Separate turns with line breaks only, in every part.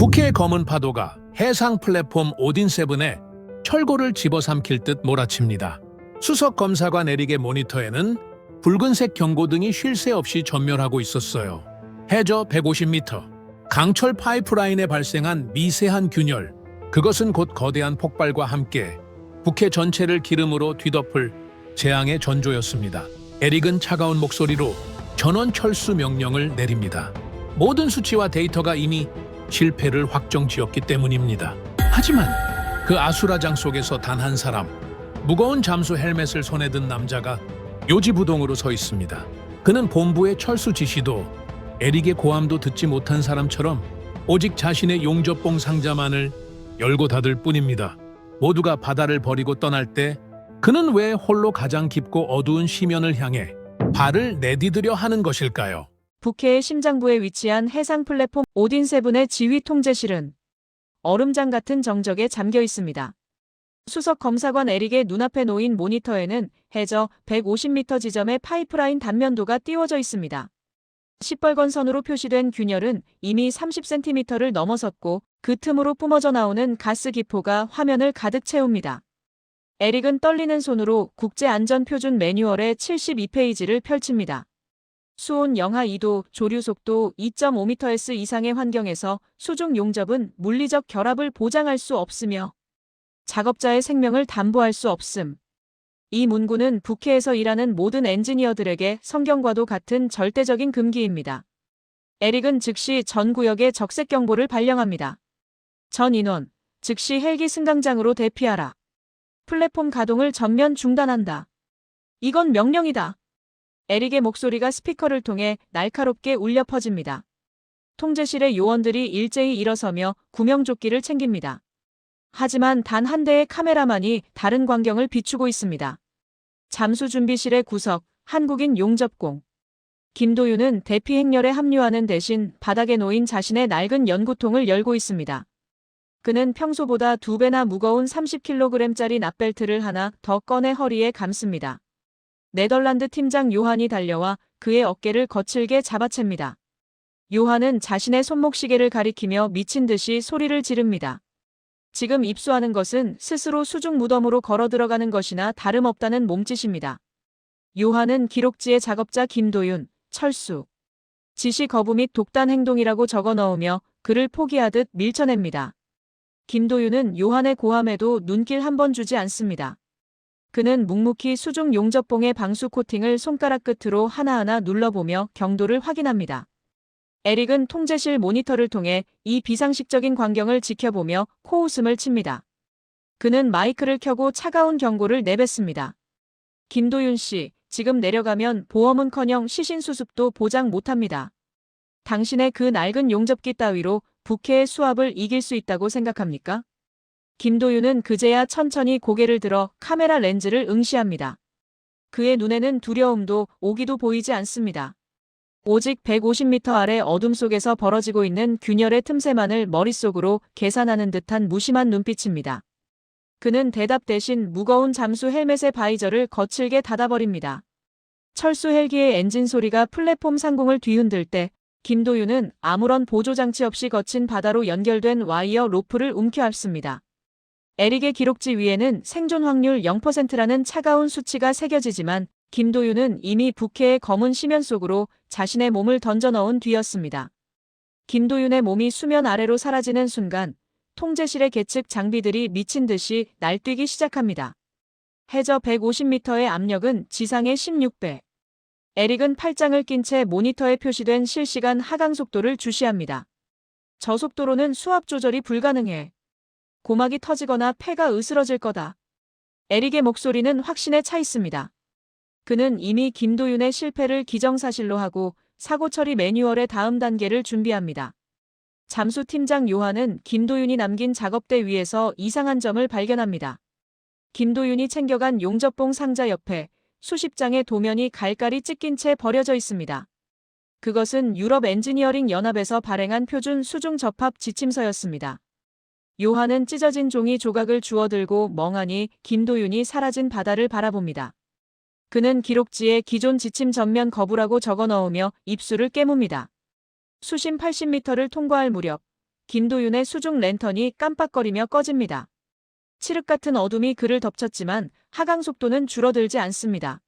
북해의 검은 파도가 해상 플랫폼 오딘 세븐에 철골을 집어삼킬 듯 몰아칩니다. 수석 검사관 에릭의 모니터에는 붉은색 경고등이 쉴 새 없이 전멸하고 있었어요. 해저 150m, 강철 파이프라인에 발생한 미세한 균열, 그것은 곧 거대한 폭발과 함께 북해 전체를 기름으로 뒤덮을 재앙의 전조였습니다. 에릭은 차가운 목소리로 전원 철수 명령을 내립니다. 모든 수치와 데이터가 이미 실패를 확정지었기 때문입니다. 하지만 그 아수라장 속에서 단 한 사람, 무거운 잠수 헬멧을 손에 든 남자가 요지부동으로 서 있습니다. 그는 본부의 철수 지시도 에릭의 고함도 듣지 못한 사람처럼 오직 자신의 용접봉 상자만을 열고 닫을 뿐입니다. 모두가 바다를 버리고 떠날 때 그는 왜 홀로 가장 깊고 어두운 시면을 향해 발을 내디드려 하는 것일까요?
북해의 심장부에 위치한 해상 플랫폼 오딘 세븐의 지휘 통제실은 얼음장 같은 정적에 잠겨 있습니다. 수석 검사관 에릭의 눈앞에 놓인 모니터에는 해저 150m 지점의 파이프라인 단면도가 띄워져 있습니다. 시뻘건 선으로 표시된 균열은 이미 30cm를 넘어섰고 그 틈으로 뿜어져 나오는 가스 기포가 화면을 가득 채웁니다. 에릭은 떨리는 손으로 국제안전표준 매뉴얼의 72페이지를 펼칩니다. 수온 영하 2도, 조류 속도 2.5m/s 이상의 환경에서 수중 용접은 물리적 결합을 보장할 수 없으며 작업자의 생명을 담보할 수 없음. 이 문구는 북해에서 일하는 모든 엔지니어들에게 성경과도 같은 절대적인 금기입니다. 에릭은 즉시 전 구역에 적색 경보를 발령합니다. 전 인원, 즉시 헬기 승강장으로 대피하라. 플랫폼 가동을 전면 중단한다. 이건 명령이다. 에릭의 목소리가 스피커를 통해 날카롭게 울려 퍼집니다. 통제실의 요원들이 일제히 일어서며 구명조끼를 챙깁니다. 하지만 단 한 대의 카메라만이 다른 광경을 비추고 있습니다. 잠수 준비실의 구석, 한국인 용접공. 김도윤은 대피 행렬에 합류하는 대신 바닥에 놓인 자신의 낡은 연구통을 열고 있습니다. 그는 평소보다 두 배나 무거운 30kg짜리 납벨트를 하나 더 꺼내 허리에 감습니다. 네덜란드 팀장 요한이 달려와 그의 어깨를 거칠게 잡아챕니다. 요한은 자신의 손목시계를 가리키며 미친 듯이 소리를 지릅니다. 지금 입수하는 것은 스스로 수중 무덤으로 걸어 들어가는 것이나 다름없다는 몸짓입니다. 요한은 기록지에 작업자 김도윤, 철수, 지시 거부 및 독단 행동이라고 적어 넣으며 그를 포기하듯 밀쳐냅니다. 김도윤은 요한의 고함에도 눈길 한 번 주지 않습니다. 그는 묵묵히 수중 용접봉의 방수 코팅을 손가락 끝으로 하나하나 눌러보며 경도를 확인합니다. 에릭은 통제실 모니터를 통해 이 비상식적인 광경을 지켜보며 코웃음을 칩니다. 그는 마이크를 켜고 차가운 경고를 내뱉습니다. 김도윤 씨, 지금 내려가면 보험은커녕 시신 수습도 보장 못합니다. 당신의 그 낡은 용접기 따위로 북해의 수압을 이길 수 있다고 생각합니까? 김도윤은 그제야 천천히 고개를 들어 카메라 렌즈를 응시합니다. 그의 눈에는 두려움도 오기도 보이지 않습니다. 오직 150m 아래 어둠 속에서 벌어지고 있는 균열의 틈새만을 머릿속으로 계산하는 듯한 무심한 눈빛입니다. 그는 대답 대신 무거운 잠수 헬멧의 바이저를 거칠게 닫아버립니다. 철수 헬기의 엔진 소리가 플랫폼 상공을 뒤흔들 때 김도윤은 아무런 보조장치 없이 거친 바다로 연결된 와이어 로프를 움켜압습니다. 에릭의 기록지 위에는 생존 확률 0%라는 차가운 수치가 새겨지지만 김도윤은 이미 북해의 검은 시면 속으로 자신의 몸을 던져 넣은 뒤였습니다. 김도윤의 몸이 수면 아래로 사라지는 순간 통제실의 계측 장비들이 미친 듯이 날뛰기 시작합니다. 해저 150m의 압력은 지상의 16배. 에릭은 팔짱을 낀 채 모니터에 표시된 실시간 하강 속도를 주시합니다. 저속도로는 수압 조절이 불가능해. 고막이 터지거나 폐가 으스러질 거다. 에릭의 목소리는 확신에 차 있습니다. 그는 이미 김도윤의 실패를 기정사실로 하고 사고 처리 매뉴얼의 다음 단계를 준비합니다. 잠수 팀장 요한은 김도윤이 남긴 작업대 위에서 이상한 점을 발견합니다. 김도윤이 챙겨간 용접봉 상자 옆에 수십 장의 도면이 갈갈이 찢긴 채 버려져 있습니다. 그것은 유럽 엔지니어링 연합에서 발행한 표준 수중 접합 지침서였습니다. 요한은 찢어진 종이 조각을 주워들고 멍하니 김도윤이 사라진 바다를 바라봅니다. 그는 기록지에 기존 지침 전면 거부라고 적어 넣으며 입술을 깨뭅니다. 수심 80m를 통과할 무렵 김도윤의 수중 랜턴이 깜빡거리며 꺼집니다. 칠흑 같은 어둠이 그를 덮쳤지만 하강 속도는 줄어들지 않습니다.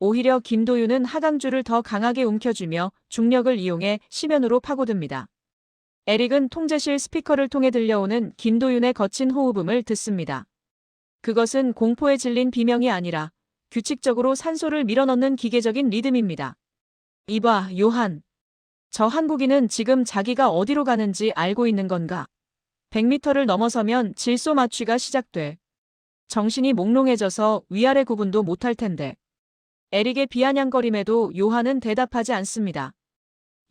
오히려 김도윤은 하강줄을 더 강하게 움켜쥐며 중력을 이용해 시면으로 파고듭니다. 에릭은 통제실 스피커를 통해 들려오는 김도윤의 거친 호흡음을 듣습니다. 그것은 공포에 질린 비명이 아니라 규칙적으로 산소를 밀어넣는 기계적인 리듬입니다. 이봐, 요한. 저 한국인은 지금 자기가 어디로 가는지 알고 있는 건가? 100미터를 넘어서면 질소 맞취가 시작돼. 정신이 몽롱해져서 위아래 구분도 못할 텐데. 에릭의 비아냥거림에도 요한은 대답하지 않습니다.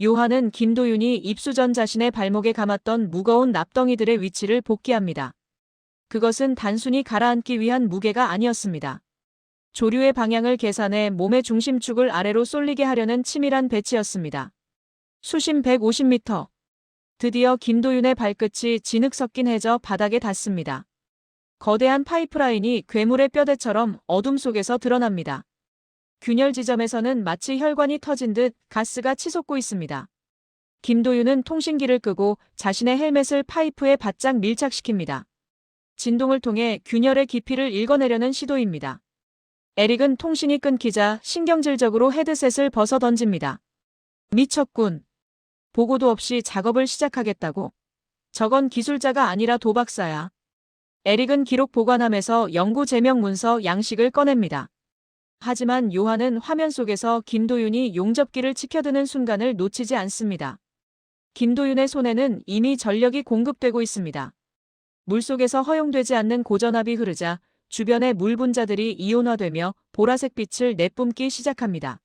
요한은 김도윤이 입수 전 자신의 발목에 감았던 무거운 납덩이들의 위치를 복귀합니다. 그것은 단순히 가라앉기 위한 무게가 아니었습니다. 조류의 방향을 계산해 몸의 중심축을 아래로 쏠리게 하려는 치밀한 배치였습니다. 수심 150m. 드디어 김도윤의 발끝이 진흙 섞인 해저 바닥에 닿습니다. 거대한 파이프라인이 괴물의 뼈대처럼 어둠 속에서 드러납니다. 균열 지점에서는 마치 혈관이 터진 듯 가스가 치솟고 있습니다. 김도윤은 통신기를 끄고 자신의 헬멧을 파이프에 바짝 밀착시킵니다. 진동을 통해 균열의 깊이를 읽어내려는 시도입니다. 에릭은 통신이 끊기자 신경질적으로 헤드셋을 벗어 던집니다. 미쳤군. 보고도 없이 작업을 시작하겠다고. 저건 기술자가 아니라 도박사야. 에릭은 기록 보관함에서 연구 제명 문서 양식을 꺼냅니다. 하지만 요한은 화면 속에서 김도윤이 용접기를 치켜드는 순간을 놓치지 않습니다. 김도윤의 손에는 이미 전력이 공급되고 있습니다. 물속에서 허용되지 않는 고전압이 흐르자 주변의 물 분자들이 이온화되며 보라색 빛을 내뿜기 시작합니다.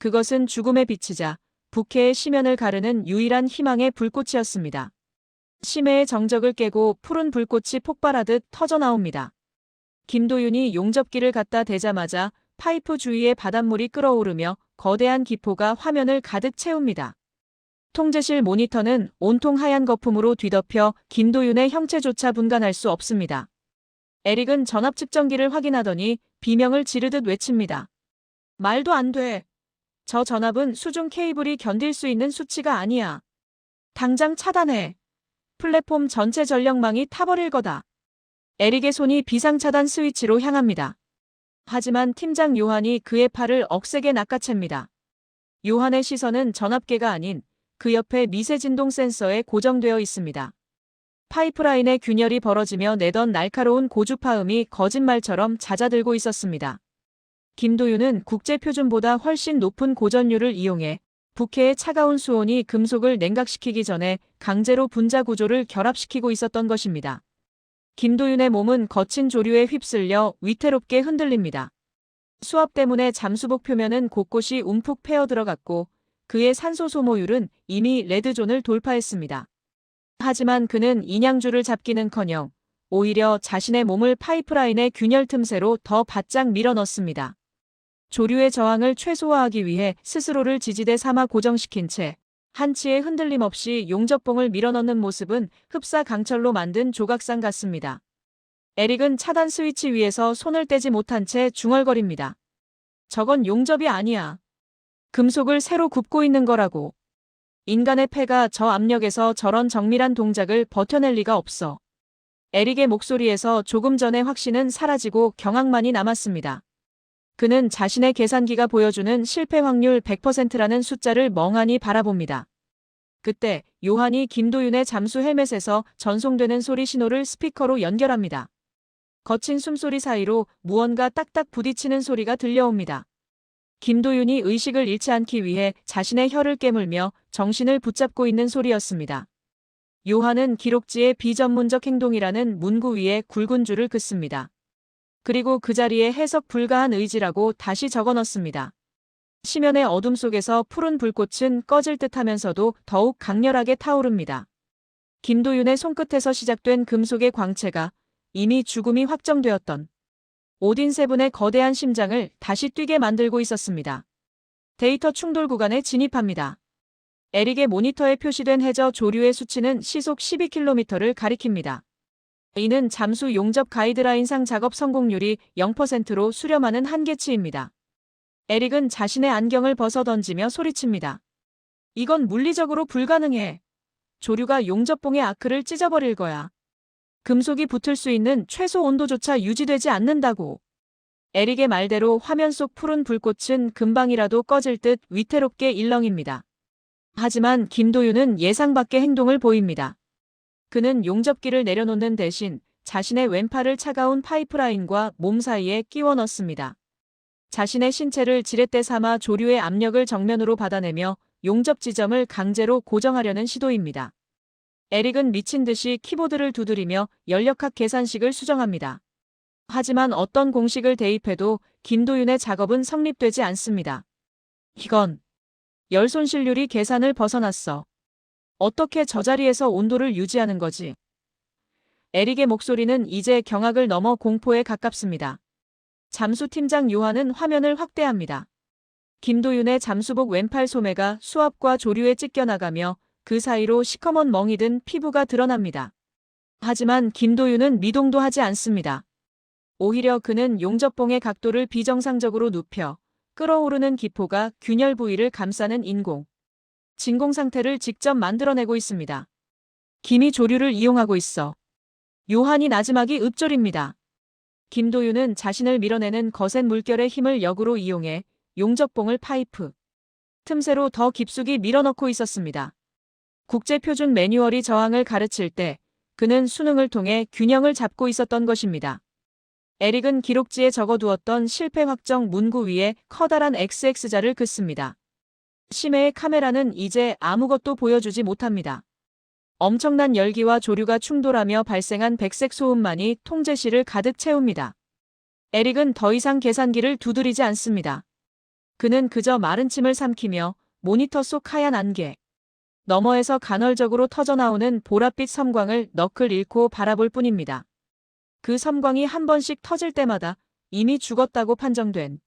그것은 죽음의 빛이자 부캐의 시면을 가르는 유일한 희망의 불꽃이었습니다. 심해의 정적을 깨고 푸른 불꽃이 폭발하듯 터져나옵니다. 김도윤이 용접기를 갖다 대자마자 파이프 주위의 바닷물이 끓어오르며 거대한 기포가 화면을 가득 채웁니다. 통제실 모니터는 온통 하얀 거품으로 뒤덮여 김도윤의 형체조차 분간할 수 없습니다. 에릭은 전압 측정기를 확인하더니 비명을 지르듯 외칩니다. 말도 안 돼. 저 전압은 수중 케이블이 견딜 수 있는 수치가 아니야. 당장 차단해. 플랫폼 전체 전력망이 타버릴 거다. 에릭의 손이 비상차단 스위치로 향합니다. 하지만 팀장 요한이 그의 팔을 억세게 낚아챕니다. 요한의 시선은 전압계가 아닌 그 옆에 미세 진동 센서에 고정되어 있습니다. 파이프라인의 균열이 벌어지며 내던 날카로운 고주파음이 거짓말처럼 잦아들고 있었습니다. 김도윤은 국제 표준보다 훨씬 높은 고전율을 이용해 부캐의 차가운 수온이 금속을 냉각시키기 전에 강제로 분자 구조를 결합시키고 있었던 것입니다. 김도윤의 몸은 거친 조류에 휩쓸려 위태롭게 흔들립니다. 수압 때문에 잠수복 표면은 곳곳이 움푹 패어 들어갔고 그의 산소 소모율은 이미 레드존을 돌파했습니다. 하지만 그는 인양줄을 잡기는커녕 오히려 자신의 몸을 파이프라인의 균열 틈새로 더 바짝 밀어넣습니다. 조류의 저항을 최소화하기 위해 스스로를 지지대 삼아 고정시킨 채 한치의 흔들림 없이 용접봉을 밀어넣는 모습은 흡사 강철로 만든 조각상 같습니다. 에릭은 차단 스위치 위에서 손을 떼지 못한 채 중얼거립니다. 저건 용접이 아니야. 금속을 새로 굽고 있는 거라고. 인간의 폐가 저 압력에서 저런 정밀한 동작을 버텨낼 리가 없어. 에릭의 목소리에서 조금 전의 확신은 사라지고 경악만이 남았습니다. 그는 자신의 계산기가 보여주는 실패 확률 100%라는 숫자를 멍하니 바라봅니다. 그때 요한이 김도윤의 잠수 헬멧에서 전송되는 소리 신호를 스피커로 연결합니다. 거친 숨소리 사이로 무언가 딱딱 부딪히는 소리가 들려옵니다. 김도윤이 의식을 잃지 않기 위해 자신의 혀를 깨물며 정신을 붙잡고 있는 소리였습니다. 요한은 기록지에 비전문적 행동이라는 문구 위에 굵은 줄을 긋습니다. 그리고 그 자리에 해석 불가한 의지라고 다시 적어 넣습니다. 시면의 어둠 속에서 푸른 불꽃은 꺼질 듯 하면서도 더욱 강렬하게 타오릅니다. 김도윤의 손끝에서 시작된 금속의 광채가 이미 죽음이 확정되었던 오딘 세븐의 거대한 심장을 다시 뛰게 만들고 있었습니다. 데이터 충돌 구간에 진입합니다. 에릭의 모니터에 표시된 해저 조류의 수치는 시속 12km를 가리킵니다. 이는 잠수 용접 가이드라인상 작업 성공률이 0%로 수렴하는 한계치입니다. 에릭은 자신의 안경을 벗어 던지며 소리칩니다. 이건 물리적으로 불가능해. 조류가 용접봉의 아크를 찢어버릴 거야. 금속이 붙을 수 있는 최소 온도조차 유지되지 않는다고. 에릭의 말대로 화면 속 푸른 불꽃은 금방이라도 꺼질 듯 위태롭게 일렁입니다. 하지만 김도윤은 예상 밖의 행동을 보입니다. 그는 용접기를 내려놓는 대신 자신의 왼팔을 차가운 파이프라인과 몸 사이에 끼워 넣습니다. 자신의 신체를 지렛대 삼아 조류의 압력을 정면으로 받아내며 용접 지점을 강제로 고정하려는 시도입니다. 에릭은 미친 듯이 키보드를 두드리며 연력학 계산식을 수정합니다. 하지만 어떤 공식을 대입해도 김도윤의 작업은 성립되지 않습니다. 이건 열 손실률이 계산을 벗어났어. 어떻게 저 자리에서 온도를 유지하는 거지? 에릭의 목소리는 이제 경악을 넘어 공포에 가깝습니다. 잠수팀장 요한은 화면을 확대합니다. 김도윤의 잠수복 왼팔 소매가 수압과 조류에 찢겨나가며 그 사이로 시커먼 멍이 든 피부가 드러납니다. 하지만 김도윤은 미동도 하지 않습니다. 오히려 그는 용접봉의 각도를 비정상적으로 눕혀 끓어오르는 기포가 균열 부위를 감싸는 인공, 진공 상태를 직접 만들어내고 있습니다. 김이 조류를 이용하고 있어. 요한이 나지막이 읊조립니다. 김도윤은 자신을 밀어내는 거센 물결의 힘을 역으로 이용해 용접봉을 파이프 틈새로 더 깊숙이 밀어넣고 있었습니다. 국제표준 매뉴얼이 저항을 가르칠 때 그는 수능을 통해 균형을 잡고 있었던 것입니다. 에릭은 기록지에 적어두었던 실패 확정 문구 위에 커다란 XX자를 긋습니다. 심해의 카메라는 이제 아무것도 보여주지 못합니다. 엄청난 열기와 조류가 충돌하며 발생한 백색 소음만이 통제실을 가득 채웁니다. 에릭은 더 이상 계산기를 두드리지 않습니다. 그는 그저 마른 침을 삼키며 모니터 속 하얀 안개, 너머에서 간헐적으로 터져나오는 보랏빛 섬광을 너클 잃고 바라볼 뿐입니다. 그 섬광이 한 번씩 터질 때마다 이미 죽었다고 판정된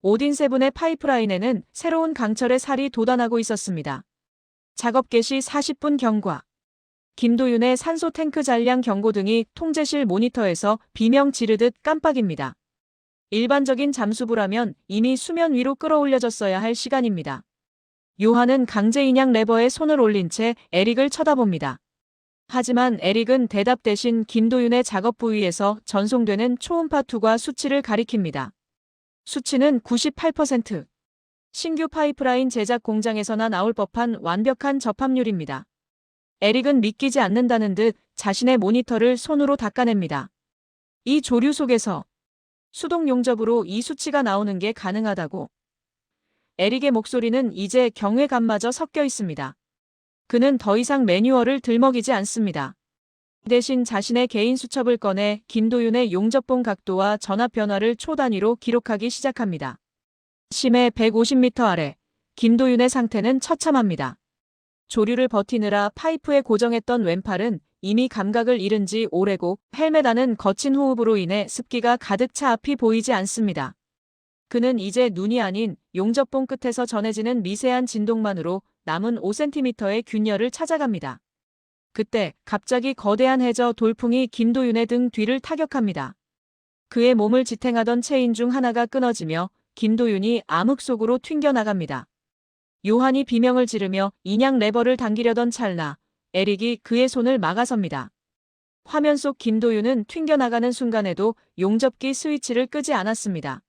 오딘 세븐의 파이프라인에는 새로운 강철의 살이 돋아나고 있었습니다. 작업 개시 40분 경과. 김도윤의 산소 탱크 잔량 경고 등이 통제실 모니터에서 비명 지르듯 깜빡입니다. 일반적인 잠수부라면 이미 수면 위로 끌어올려졌어야 할 시간입니다. 요한은 강제 인양 레버에 손을 올린 채 에릭을 쳐다봅니다. 하지만 에릭은 대답 대신 김도윤의 작업 부위에서 전송되는 초음파 투과 수치를 가리킵니다. 수치는 98%. 신규 파이프라인 제작 공장에서나 나올 법한 완벽한 접합률입니다. 에릭은 믿기지 않는다는 듯 자신의 모니터를 손으로 닦아냅니다. 이 조류 속에서 수동 용접으로 이 수치가 나오는 게 가능하다고. 에릭의 목소리는 이제 경외감마저 섞여 있습니다. 그는 더 이상 매뉴얼을 들먹이지 않습니다. 대신 자신의 개인 수첩을 꺼내 김도윤의 용접봉 각도와 전압 변화를 초 단위로 기록하기 시작합니다. 심해 150m 아래 김도윤의 상태는 처참합니다. 조류를 버티느라 파이프에 고정했던 왼팔은 이미 감각을 잃은 지 오래고 헬멧 안은 거친 호흡으로 인해 습기가 가득 차 앞이 보이지 않습니다. 그는 이제 눈이 아닌 용접봉 끝에서 전해지는 미세한 진동만으로 남은 5cm의 균열을 찾아갑니다. 그때 갑자기 거대한 해저 돌풍이 김도윤의 등 뒤를 타격합니다. 그의 몸을 지탱하던 체인 중 하나가 끊어지며 김도윤이 암흑 속으로 튕겨나갑니다. 요한이 비명을 지르며 인양 레버를 당기려던 찰나 에릭이 그의 손을 막아섭니다. 화면 속 김도윤은 튕겨나가는 순간에도 용접기 스위치를 끄지 않았습니다.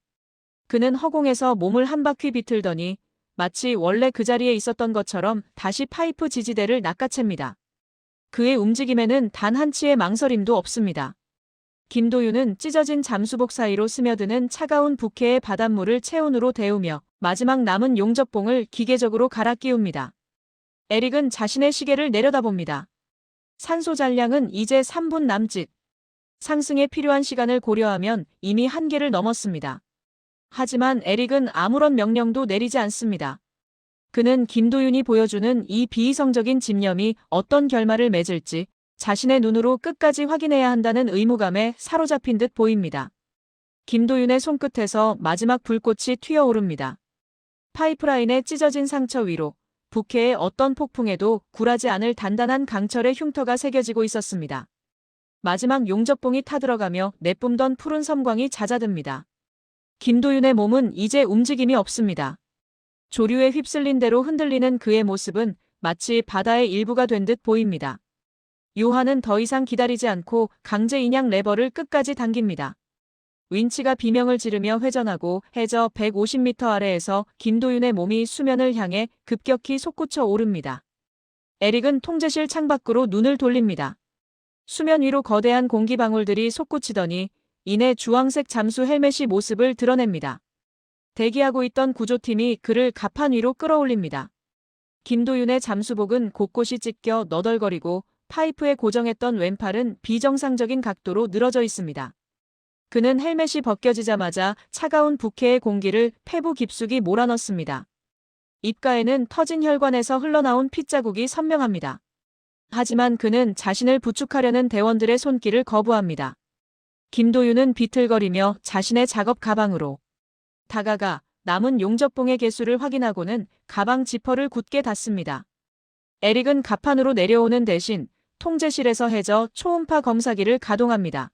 그는 허공에서 몸을 한 바퀴 비틀더니 마치 원래 그 자리에 있었던 것처럼 다시 파이프 지지대를 낚아챕니다. 그의 움직임에는 단 한치의 망설임도 없습니다. 김도윤은 찢어진 잠수복 사이로 스며드는 차가운 부케의 바닷물을 체온으로 데우며 마지막 남은 용접봉을 기계적으로 갈아 끼웁니다. 에릭은 자신의 시계를 내려다봅니다. 산소 잔량은 이제 3분 남짓. 상승에 필요한 시간을 고려하면 이미 한계를 넘었습니다. 하지만 에릭은 아무런 명령도 내리지 않습니다. 그는 김도윤이 보여주는 이 비이성적인 집념이 어떤 결말을 맺을지 자신의 눈으로 끝까지 확인해야 한다는 의무감에 사로잡힌 듯 보입니다. 김도윤의 손끝에서 마지막 불꽃이 튀어오릅니다. 파이프라인의 찢어진 상처 위로 부케의 어떤 폭풍에도 굴하지 않을 단단한 강철의 흉터가 새겨지고 있었습니다. 마지막 용접봉이 타들어가며 내뿜던 푸른 섬광이 잦아듭니다. 김도윤의 몸은 이제 움직임이 없습니다. 조류에 휩쓸린 대로 흔들리는 그의 모습은 마치 바다의 일부가 된 듯 보입니다. 요한은 더 이상 기다리지 않고 강제 인양 레버를 끝까지 당깁니다. 윈치가 비명을 지르며 회전하고 해저 150m 아래에서 김도윤의 몸이 수면을 향해 급격히 솟구쳐 오릅니다. 에릭은 통제실 창밖으로 눈을 돌립니다. 수면 위로 거대한 공기방울들이 솟구치더니 이내 주황색 잠수 헬멧이 모습을 드러냅니다. 대기하고 있던 구조팀이 그를 가판 위로 끌어올립니다. 김도윤의 잠수복은 곳곳이 찢겨 너덜거리고 파이프에 고정했던 왼팔은 비정상적인 각도로 늘어져 있습니다. 그는 헬멧이 벗겨지자마자 차가운 부케의 공기를 폐부 깊숙이 몰아넣습니다. 입가에는 터진 혈관에서 흘러나온 핏자국이 선명합니다. 하지만 그는 자신을 부축하려는 대원들의 손길을 거부합니다. 김도윤은 비틀거리며 자신의 작업 가방으로 다가가 남은 용접봉의 개수를 확인하고는 가방 지퍼를 굳게 닫습니다. 에릭은 가판으로 내려오는 대신 통제실에서 해저 초음파 검사기를 가동합니다.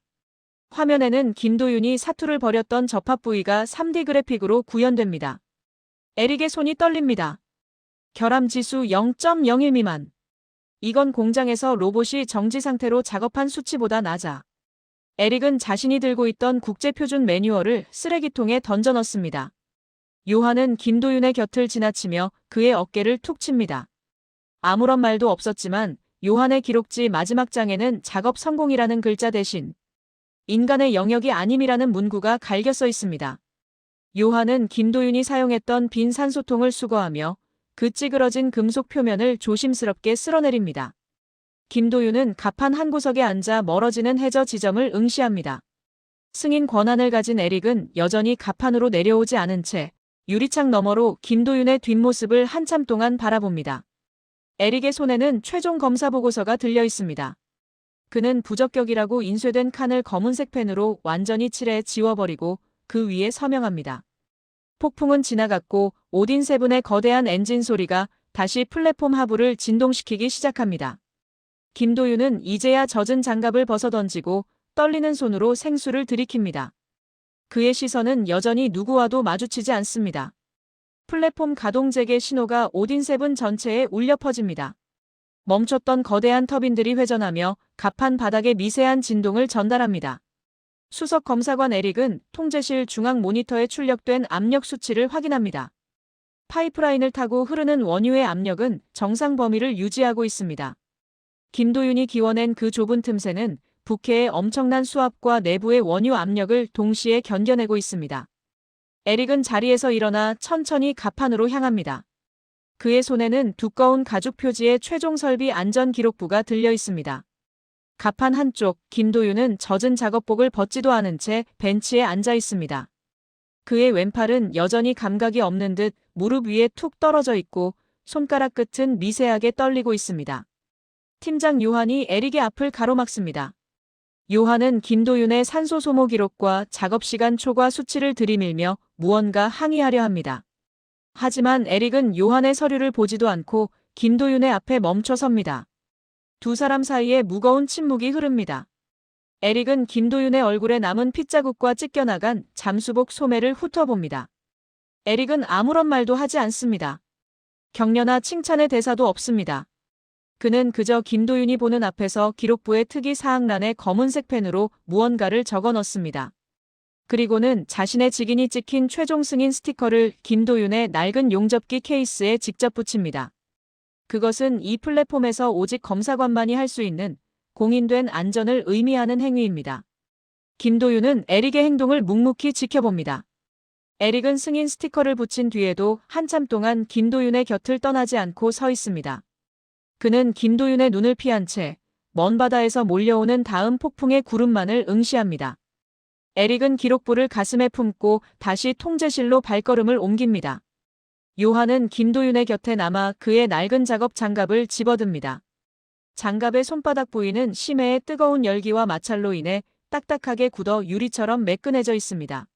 화면에는 김도윤이 사투를 벌였던 접합 부위가 3D 그래픽으로 구현됩니다. 에릭의 손이 떨립니다. 결함 지수 0.01 미만. 이건 공장에서 로봇이 정지 상태로 작업한 수치보다 낮아. 에릭은 자신이 들고 있던 국제표준 매뉴얼을 쓰레기통에 던져 넣습니다. 요한은 김도윤의 곁을 지나치며 그의 어깨를 툭 칩니다. 아무런 말도 없었지만 요한의 기록지 마지막 장에는 작업 성공이라는 글자 대신 인간의 영역이 아님이라는 문구가 갈겨 써 있습니다. 요한은 김도윤이 사용했던 빈 산소통을 수거하며 그 찌그러진 금속 표면을 조심스럽게 쓸어내립니다. 김도윤은 가판 한 구석에 앉아 멀어지는 해저 지점을 응시합니다. 승인 권한을 가진 에릭은 여전히 가판으로 내려오지 않은 채 유리창 너머로 김도윤의 뒷모습을 한참 동안 바라봅니다. 에릭의 손에는 최종 검사 보고서가 들려 있습니다. 그는 부적격이라고 인쇄된 칸을 검은색 펜으로 완전히 칠해 지워버리고 그 위에 서명합니다. 폭풍은 지나갔고 오딘 세븐의 거대한 엔진 소리가 다시 플랫폼 하부를 진동시키기 시작합니다. 김도윤은 이제야 젖은 장갑을 벗어던지고 떨리는 손으로 생수를 들이킵니다. 그의 시선은 여전히 누구와도 마주치지 않습니다. 플랫폼 가동 재개 신호가 오딘 세븐 전체에 울려 퍼집니다. 멈췄던 거대한 터빈들이 회전하며 가판 바닥에 미세한 진동을 전달합니다. 수석 검사관 에릭은 통제실 중앙 모니터에 출력된 압력 수치를 확인합니다. 파이프라인을 타고 흐르는 원유의 압력은 정상 범위를 유지하고 있습니다. 김도윤이 기원한 그 좁은 틈새는 부캐의 엄청난 수압과 내부의 원유 압력을 동시에 견뎌내고 있습니다. 에릭은 자리에서 일어나 천천히 가판으로 향합니다. 그의 손에는 두꺼운 가죽 표지의 최종 설비 안전 기록부가 들려 있습니다. 가판 한쪽, 김도윤은 젖은 작업복을 벗지도 않은 채 벤치에 앉아 있습니다. 그의 왼팔은 여전히 감각이 없는 듯 무릎 위에 툭 떨어져 있고 손가락 끝은 미세하게 떨리고 있습니다. 팀장 요한이 에릭의 앞을 가로막습니다. 요한은 김도윤의 산소 소모 기록과 작업 시간 초과 수치를 들이밀며 무언가 항의하려 합니다. 하지만 에릭은 요한의 서류를 보지도 않고 김도윤의 앞에 멈춰 섭니다. 두 사람 사이에 무거운 침묵이 흐릅니다. 에릭은 김도윤의 얼굴에 남은 핏자국과 찢겨나간 잠수복 소매를 훑어봅니다. 에릭은 아무런 말도 하지 않습니다. 격려나 칭찬의 대사도 없습니다. 그는 그저 김도윤이 보는 앞에서 기록부의 특이 사항란에 검은색 펜으로 무언가를 적어 넣습니다. 그리고는 자신의 직인이 찍힌 최종 승인 스티커를 김도윤의 낡은 용접기 케이스에 직접 붙입니다. 그것은 이 플랫폼에서 오직 검사관만이 할 수 있는 공인된 안전을 의미하는 행위입니다. 김도윤은 에릭의 행동을 묵묵히 지켜봅니다. 에릭은 승인 스티커를 붙인 뒤에도 한참 동안 김도윤의 곁을 떠나지 않고 서 있습니다. 그는 김도윤의 눈을 피한 채 먼 바다에서 몰려오는 다음 폭풍의 구름만을 응시합니다. 에릭은 기록부를 가슴에 품고 다시 통제실로 발걸음을 옮깁니다. 요한은 김도윤의 곁에 남아 그의 낡은 작업 장갑을 집어듭니다. 장갑의 손바닥 부위는 심해의 뜨거운 열기와 마찰로 인해 딱딱하게 굳어 유리처럼 매끈해져 있습니다.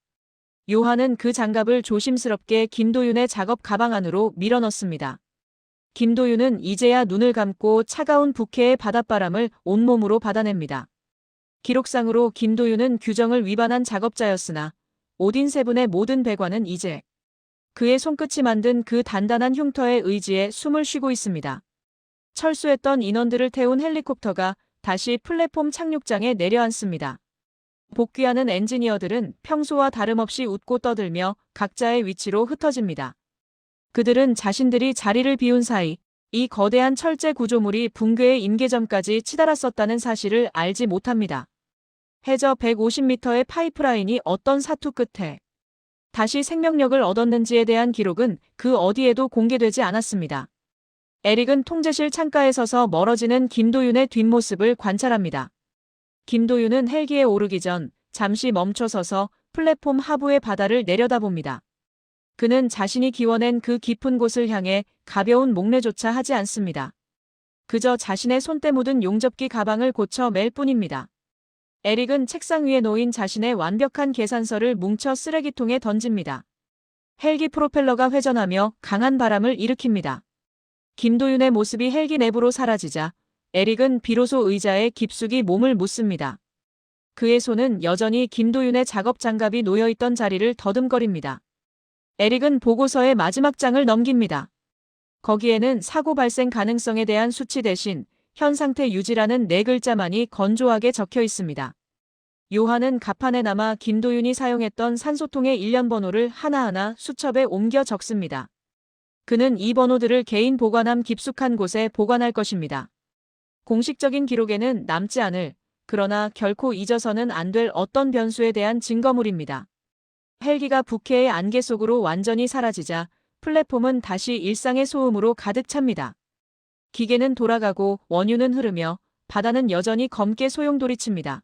요한은 그 장갑을 조심스럽게 김도윤의 작업 가방 안으로 밀어넣습니다. 김도윤은 이제야 눈을 감고 차가운 북해의 바닷바람을 온몸으로 받아냅니다. 기록상으로 김도윤은 규정을 위반한 작업자였으나 오딘 세븐의 모든 배관은 이제 그의 손끝이 만든 그 단단한 흉터의 의지에 숨을 쉬고 있습니다. 철수했던 인원들을 태운 헬리콥터가 다시 플랫폼 착륙장에 내려앉습니다. 복귀하는 엔지니어들은 평소와 다름없이 웃고 떠들며 각자의 위치로 흩어집니다. 그들은 자신들이 자리를 비운 사이 이 거대한 철제 구조물이 붕괴의 임계점까지 치달았었다는 사실을 알지 못합니다. 해저 150m의 파이프라인이 어떤 사투 끝에 다시 생명력을 얻었는지에 대한 기록은 그 어디에도 공개되지 않았습니다. 에릭은 통제실 창가에 서서 멀어지는 김도윤의 뒷모습을 관찰합니다. 김도윤은 헬기에 오르기 전 잠시 멈춰서서 플랫폼 하부의 바다를 내려다봅니다. 그는 자신이 기워낸 그 깊은 곳을 향해 가벼운 목례조차 하지 않습니다. 그저 자신의 손때 묻은 용접기 가방을 고쳐 맬 뿐입니다. 에릭은 책상 위에 놓인 자신의 완벽한 계산서를 뭉쳐 쓰레기통에 던집니다. 헬기 프로펠러가 회전하며 강한 바람을 일으킵니다. 김도윤의 모습이 헬기 내부로 사라지자 에릭은 비로소 의자에 깊숙이 몸을 묻습니다. 그의 손은 여전히 김도윤의 작업 장갑이 놓여있던 자리를 더듬거립니다. 에릭은 보고서의 마지막 장을 넘깁니다. 거기에는 사고 발생 가능성에 대한 수치 대신 현 상태 유지라는 네 글자만이 건조하게 적혀 있습니다. 요한은 가판에 남아 김도윤이 사용했던 산소통의 일련 번호를 하나하나 수첩에 옮겨 적습니다. 그는 이 번호들을 개인 보관함 깊숙한 곳에 보관할 것입니다. 공식적인 기록에는 남지 않을, 그러나 결코 잊어서는 안 될 어떤 변수에 대한 증거물입니다. 헬기가 부캐의 안개 속으로 완전히 사라지자 플랫폼은 다시 일상의 소음으로 가득 찹니다. 기계는 돌아가고 원유는 흐르며 바다는 여전히 검게 소용돌이칩니다.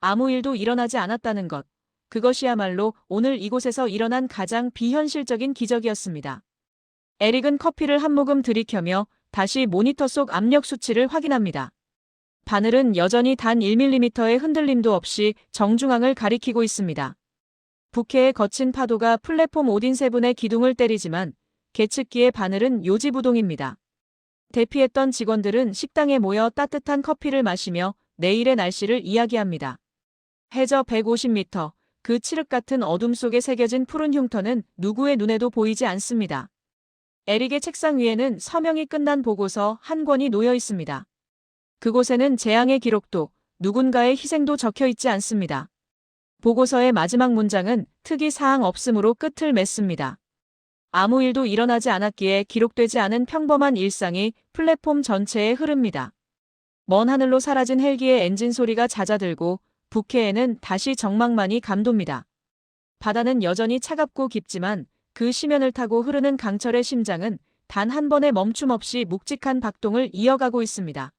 아무 일도 일어나지 않았다는 것. 그것이야말로 오늘 이곳에서 일어난 가장 비현실적인 기적이었습니다. 에릭은 커피를 한 모금 들이켜며 다시 모니터 속 압력 수치를 확인합니다. 바늘은 여전히 단 1mm의 흔들림도 없이 정중앙을 가리키고 있습니다. 부캐의 거친 파도가 플랫폼 오딘 세븐의 기둥을 때리지만 계측기의 바늘은 요지부동입니다. 대피했던 직원들은 식당에 모여 따뜻한 커피를 마시며 내일의 날씨를 이야기합니다. 해저 150m, 그 칠흑 같은 어둠 속에 새겨진 푸른 흉터는 누구의 눈에도 보이지 않습니다. 에릭의 책상 위에는 서명이 끝난 보고서 한 권이 놓여 있습니다. 그곳에는 재앙의 기록도 누군가의 희생도 적혀 있지 않습니다. 보고서의 마지막 문장은 특이 사항 없음으로 끝을 맺습니다. 아무 일도 일어나지 않았기에 기록되지 않은 평범한 일상이 플랫폼 전체에 흐릅니다. 먼 하늘로 사라진 헬기의 엔진 소리가 잦아들고 부캐에는 다시 정막만이 감돕니다. 바다는 여전히 차갑고 깊지만 그 시면을 타고 흐르는 강철의 심장은 단 한 번의 멈춤 없이 묵직한 박동을 이어가고 있습니다.